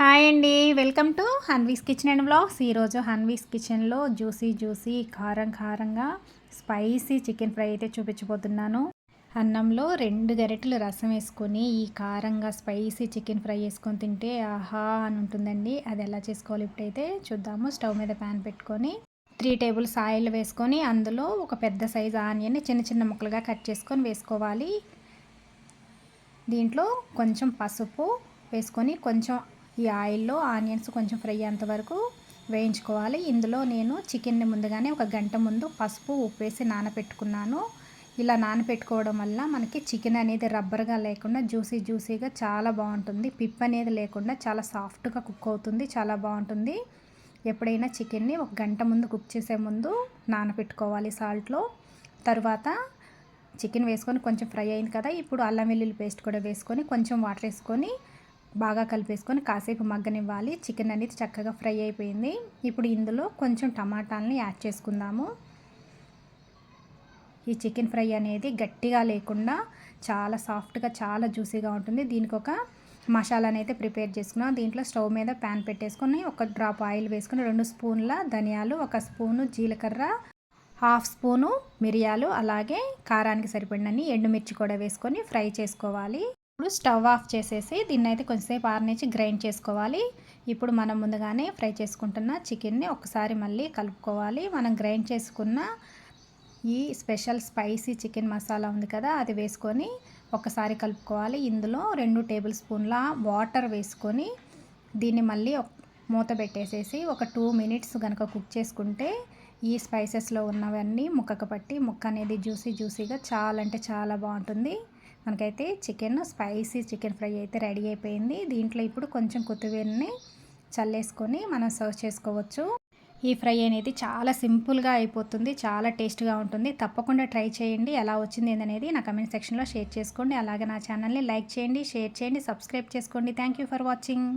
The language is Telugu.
హాయ్ అండి. Welcome to Hanvi's kitchen and blogs ఈరోజు హన్వీస్ కిచెన్లో జ్యూసీ జ్యూసీ కారం కారంగా స్పైసీ చికెన్ ఫ్రై అయితే చూపించబోతున్నాను. అన్నంలో రెండు గరిటెలు రసం వేసుకొని ఈ కారంగా స్పైసీ చికెన్ ఫ్రై వేసుకొని తింటే ఆహా అని ఉంటుందండి. అది ఎలా చేసుకోవాలి ఇప్పుడైతే చూద్దాము. స్టవ్ మీద ప్యాన్ పెట్టుకొని త్రీ టేబుల్స్ ఆయిల్ వేసుకొని అందులో ఒక పెద్ద సైజు ఆనియన్ని చిన్న చిన్న ముక్కలుగా కట్ చేసుకొని వేసుకోవాలి. దీంట్లో కొంచెం పసుపు వేసుకొని కొంచెం ఈ ఆయిల్లో ఆనియన్స్ కొంచెం ఫ్రై అయ్యేంత వరకు వేయించుకోవాలి. ఇందులో నేను చికెన్ని ముందుగానే ఒక గంట ముందు పసుపు ఉప్పు వేసి నానపెట్టుకున్నాను. ఇలా నానపెట్టుకోవడం వల్ల మనకి చికెన్ అనేది రబ్బర్గా లేకుండా జ్యూసీ జ్యూసీగా చాలా బాగుంటుంది. పిప్ అనేది లేకుండా చాలా సాఫ్ట్గా కుక్ అవుతుంది చాలా బాగుంటుంది. ఎప్పుడైనా చికెన్ని ఒక గంట ముందు కుక్ చేసే ముందు నానపెట్టుకోవాలి సాల్ట్లో. తర్వాత చికెన్ వేసుకొని కొంచెం ఫ్రై అయింది కదా ఇప్పుడు అల్లం వెల్లుల్లి పేస్ట్ కూడా వేసుకొని కొంచెం వాటర్ వేసుకొని బాగా కలిపేసుకొని కాసేపు మగ్గనివ్వాలి. చికెన్ అనేది చక్కగా ఫ్రై అయిపోయింది. ఇప్పుడు ఇందులో కొంచెం టమాటాలని యాడ్ చేసుకుందాము. ఈ చికెన్ ఫ్రై అనేది గట్టిగా లేకుండా చాలా సాఫ్ట్గా చాలా జ్యూసీగా ఉంటుంది. దీనికి ఒక మసాలాని అయితే ప్రిపేర్ చేసుకున్నాం. దీంట్లో స్టవ్ మీద ప్యాన్ పెట్టేసుకొని ఒక డ్రాప్ ఆయిల్ వేసుకొని రెండు స్పూన్ల ధనియాలు ఒక స్పూను జీలకర్ర హాఫ్ స్పూను మిరియాలు అలాగే కారానికి సరిపడినన్ని ఎండుమిర్చి కూడా వేసుకొని ఫ్రై చేసుకోవాలి. ఇప్పుడు స్టవ్ ఆఫ్ చేసేసి దీన్ని అయితే కొంచెంసేపు ఆరనేసి గ్రైండ్ చేసుకోవాలి. ఇప్పుడు మనం ముందుగానే ఫ్రై చేసుకుంటున్న చికెన్ని ఒకసారి మళ్ళీ కలుపుకోవాలి. మనం గ్రైండ్ చేసుకున్న ఈ స్పెషల్ స్పైసీ చికెన్ మసాలా ఉంది కదా అది వేసుకొని ఒకసారి కలుపుకోవాలి. ఇందులో రెండు టేబుల్ స్పూన్ల వాటర్ వేసుకొని దీన్ని మళ్ళీ మూత పెట్టేసేసి ఒక టూ మినిట్స్ కనుక కుక్ చేసుకుంటే ఈ స్పైసెస్లో ఉన్నవన్నీ ముక్కకు పట్టి ముక్క అనేది జ్యూసీ జ్యూసీగా చాలా అంటే చాలా బాగుంటుంది. మనకైతే చికెన్ స్పైసీ చికెన్ ఫ్రై అయితే రెడీ అయిపోయింది. దీంట్లో ఇప్పుడు కొంచెం కొత్తిమీరని చల్లేసుకొని మనం సర్వ్ చేసుకోవచ్చు. ఈ ఫ్రై అనేది చాలా సింపుల్గా అయిపోతుంది చాలా టేస్ట్గా ఉంటుంది. తప్పకుండా ట్రై చేయండి. ఎలా వచ్చింది ఏందనేది నా కమెంట్ సెక్షన్లో షేర్ చేసుకోండి. అలాగే నా ఛానల్ని లైక్ చేయండి షేర్ చేయండి సబ్స్క్రైబ్ చేసుకోండి. Thank for watching.